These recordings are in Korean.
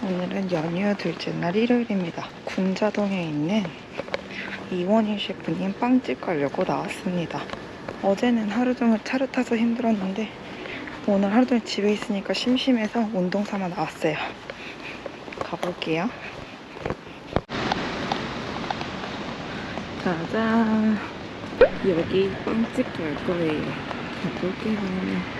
오늘은 연휴 둘째 날 일요일입니다. 군자동에 있는 이원희 셰프님 빵집 가려고 나왔습니다. 어제는 하루 종일 차를 타서 힘들었는데 오늘 하루 종일 집에 있으니까 심심해서 운동 삼아 나왔어요. 가볼게요. 짜잔. 여기 빵집 갈 거예요. 가볼게요.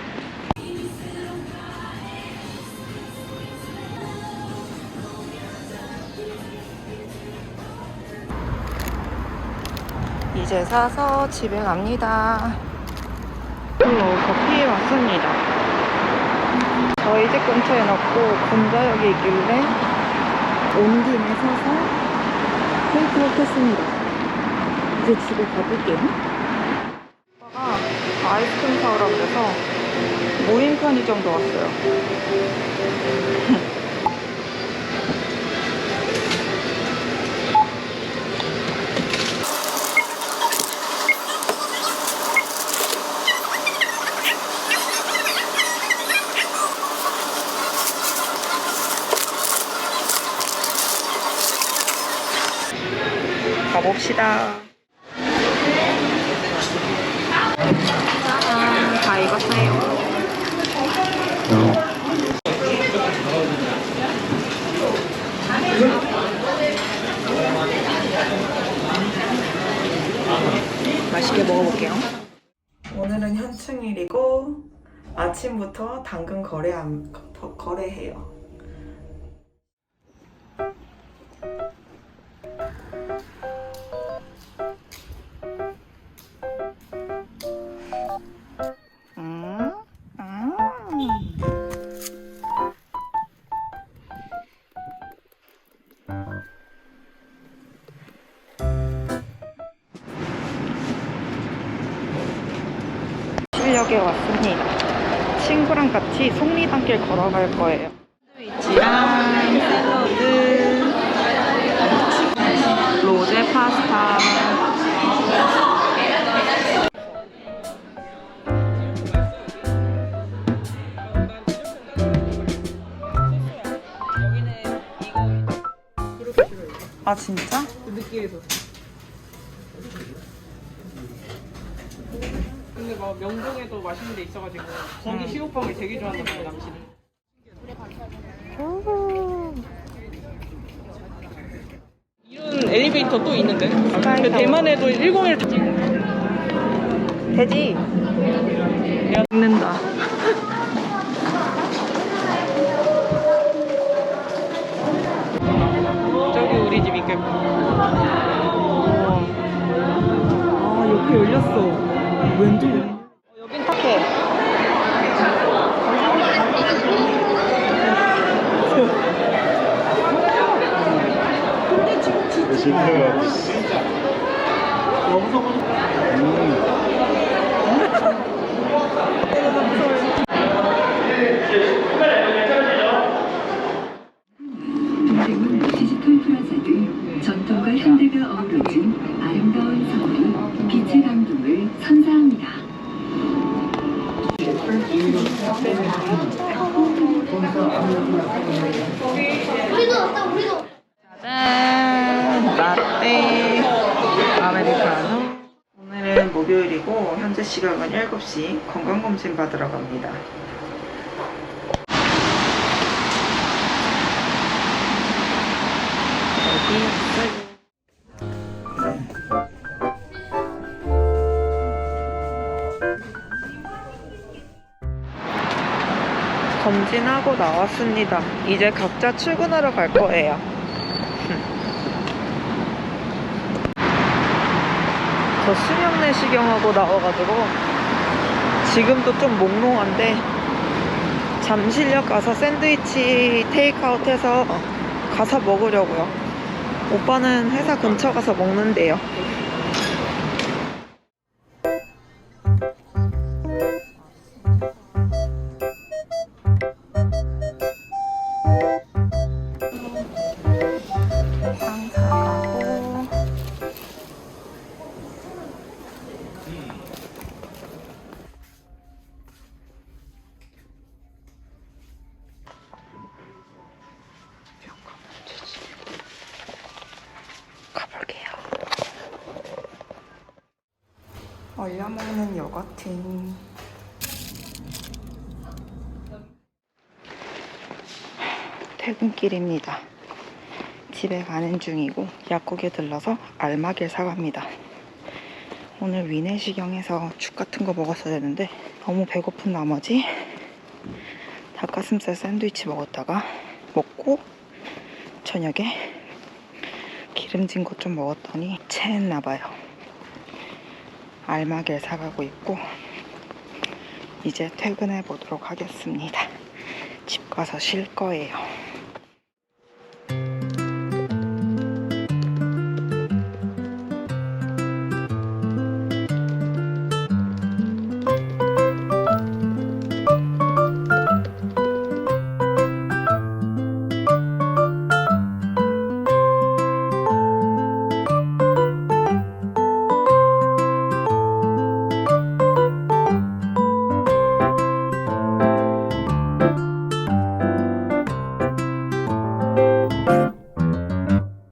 이제 사서 집에 갑니다. 어, 커피에 왔습니다. 저희 집 근처에 넣고 군자역에 있길래 온 김에 사서 테이크아웃 했습니다. 이제 집에 가볼게요. 오빠가 아이스크림 사오라 그래서 모임 편의점도 왔어요. 가봅시다. 짜잔, 다 익었어요. 맛있게 먹어볼게요. 오늘은 현충일이고 아침부터 당근 거래 거래해요. 실력에 왔습니다. 친구랑 같이 속리단길 걸어갈 거예요. 샌드위치랑 샐러드, 로제 파스타. 아 진짜? 느끼해서. 막 명동에도 맛있는 데 있어가지고 거기 시오빵을 되게 좋아한단 말이야 남친이. 이런 엘리베이터 또 있는데? 근데 대만에도 101 돼지. 먹는다. 저기 우리 집 있겠고. 아 옆에 열렸어. 왠지. 여긴 탁해. 동대문 디지털 플라자는 전통과 현대가 어우러진 아름다운 서울이 감동을 선사합니다. 짠! 라떼. 아메리카노. 오늘은 목요일이고 현재 시각은 7시. 건강검진 받으러 갑니다. 여기 검진하고 나왔습니다. 이제 각자 출근하러 갈 거예요. 저 수면 내시경하고 나와가지고 지금도 좀 몽롱한데 잠실역 가서 샌드위치 테이크아웃 해서 가서 먹으려고요. 오빠는 회사 근처 가서 먹는데요. 얼려 먹는 요거트. 퇴근길입니다. 집에 가는 중이고 약국에 들러서 알마길 사갑니다. 오늘 위내시경에서 죽 같은 거 먹었어야 되는데 너무 배고픈 나머지 닭가슴살 샌드위치 먹었다가 먹고 저녁에 기름진 것 좀 먹었더니 체했나봐요. 알마길 사가고 있고 이제 퇴근해 보도록 하겠습니다. 집 가서 쉴 거예요.